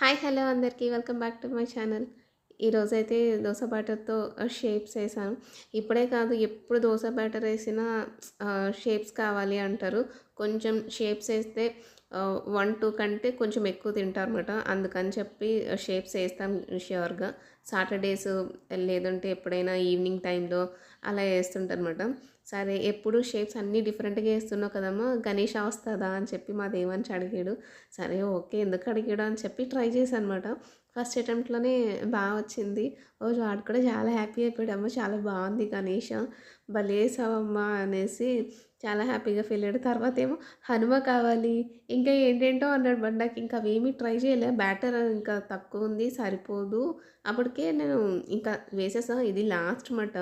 Hi hello అందరికీ. Welcome back to my channel. ఈరోజు అయితే దోశ బ్యాటర్తో షేప్స్ వేసాను. ఇప్పుడే కాదు ఎప్పుడు దోశ బ్యాటర్ వేసినా షేప్స్ కావాలి అంటారు. కొంచెం షేప్స్ వేస్తే వన్ టూ కంటే కొంచెం ఎక్కువ తింటారన్నమాట. అందుకని చెప్పి షేప్స్ వేస్తాం ష్యూర్గా సాటర్డేస్ లేదంటే ఎప్పుడైనా ఈవినింగ్ టైంలో అలా వేస్తుంటారనమాట సరే ఎప్పుడు షేప్స్ అన్నీ డిఫరెంట్గా వేస్తున్నావు కదమ్మా గణేష్ వస్తుందా అని చెప్పి మా దేవానికి అడిగాడు. సరే ఓకే ఎందుకు అడిగాడు అని చెప్పి ట్రై చేశాను అనమాట ఫస్ట్ అటెంప్ట్లోనే బాగా వచ్చింది. రోజు వాడు కూడా చాలా హ్యాపీ అయిపోయాడు అమ్మ చాలా బాగుంది గణేష్. భలేసావమ్మా అనేసి చాలా హ్యాపీగా ఫీల్ అయ్యాడు. తర్వాత ఏమో హనుమ కావాలి. ఇంకా ఏంటేంటో అన్నాడు. బట్ నాకు ఇంకా అవేమీ ట్రై చేయలే. బ్యాటర్ ఇంకా తక్కువ ఉంది. సరిపోదు. అప్పటికే నేను ఇంకా వేసేసా. ఇది లాస్ట్ మాట.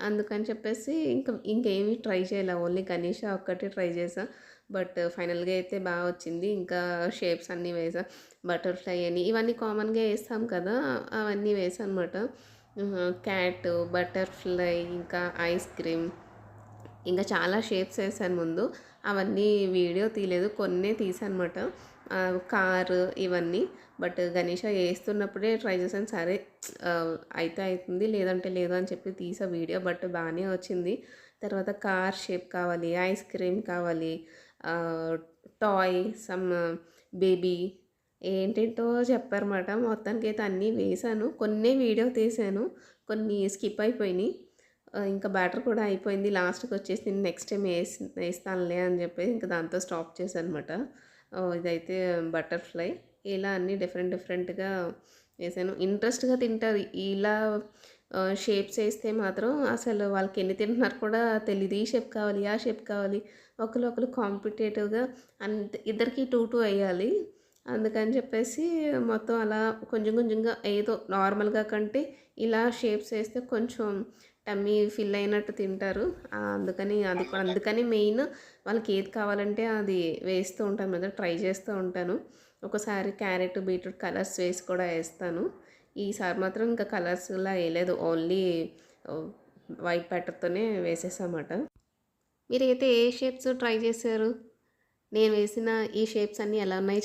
అందుకని చెప్పేసి ఇంకా ఇంకేమీ ట్రై చేయలే. ఓన్లీ గణేష ఒక్కటి ట్రై చేసా. బట్ ఫైనల్గా అయితే బాగా వచ్చింది. ఇంకా షేప్స్ అన్నీ వేసా. బటర్ఫ్లై అని ఇవన్నీ కామన్గా వేస్తాం కదా అవన్నీ వేసానమాట క్యాట్ బటర్ఫ్లై ఇంకా ఐస్ క్రీమ్ ఇంకా చాలా షేప్స్ వేసాను ముందు. అవన్నీ వీడియో తీయలేదు కొన్నే తీసానమాట. కారు ఇవన్నీ. బట్ గణేష వేస్తున్నప్పుడే ట్రై చేశాను సరే అయితే అవుతుంది లేదంటే లేదు అని చెప్పి తీసా వీడియో బట్ బాగానే వచ్చింది. తర్వాత కార్ షేప్ కావాలి ఐస్ క్రీమ్ కావాలి టాయ్ సమ్ బేబీ ఏంటేంటో చెప్పారన్నమాట. మొత్తానికి అయితే అన్నీ వేసాను కొన్ని వీడియో తీసాను కొన్ని స్కిప్ అయిపోయినాయి. ఇంకా బ్యాటర్ కూడా అయిపోయింది. లాస్ట్కి వచ్చేసి నేను నెక్స్ట్ టైం వేసి వేస్తానులే అని చెప్పేసి ఇంకా దాంతో స్టాప్ చేశాను అనమాట ఇదైతే బటర్ఫ్లై ఇలా అన్నీ డిఫరెంట్ డిఫరెంట్గా వేసాను ఇంట్రెస్ట్గా తింటారు. ఇలా షేప్స్ వేస్తే మాత్రం అసలు వాళ్ళకి ఎన్ని తింటున్నారు కూడా తెలియదు ఈ షేప్ కావాలి ఆ షేప్ కావాలి. ఒకరు ఒకరు కాంపిటేటివ్గా అంత ఇద్దరికి టూ టూ వేయాలి. అందుకని చెప్పేసి మొత్తం అలా కొంచెం కొంచెంగా ఏదో నార్మల్గా కంటే ఇలా షేప్స్ వేస్తే కొంచెం టమ్మీ ఫిల్ అయినట్టు తింటారు. అందుకని అది అందుకని మెయిన్ వాళ్ళకి ఏది కావాలంటే అది వేస్తూ ఉంటాను. కదా ట్రై చేస్తూ ఉంటాను. ఒకసారి క్యారెట్ బీట్రూట్ కలర్స్ వేసి కూడా వేస్తాను. ఈసారి మాత్రం ఇంకా కలర్స్లా వేయలేదు ఓన్లీ వైట్ ప్యాటర్తోనే వేసేసామాట. మీరు అయితే ఏ షేప్స్ ట్రై చేశారు? నేను వేసిన ఈ షేప్స్ అన్నీ ఎలా ఉన్నాయి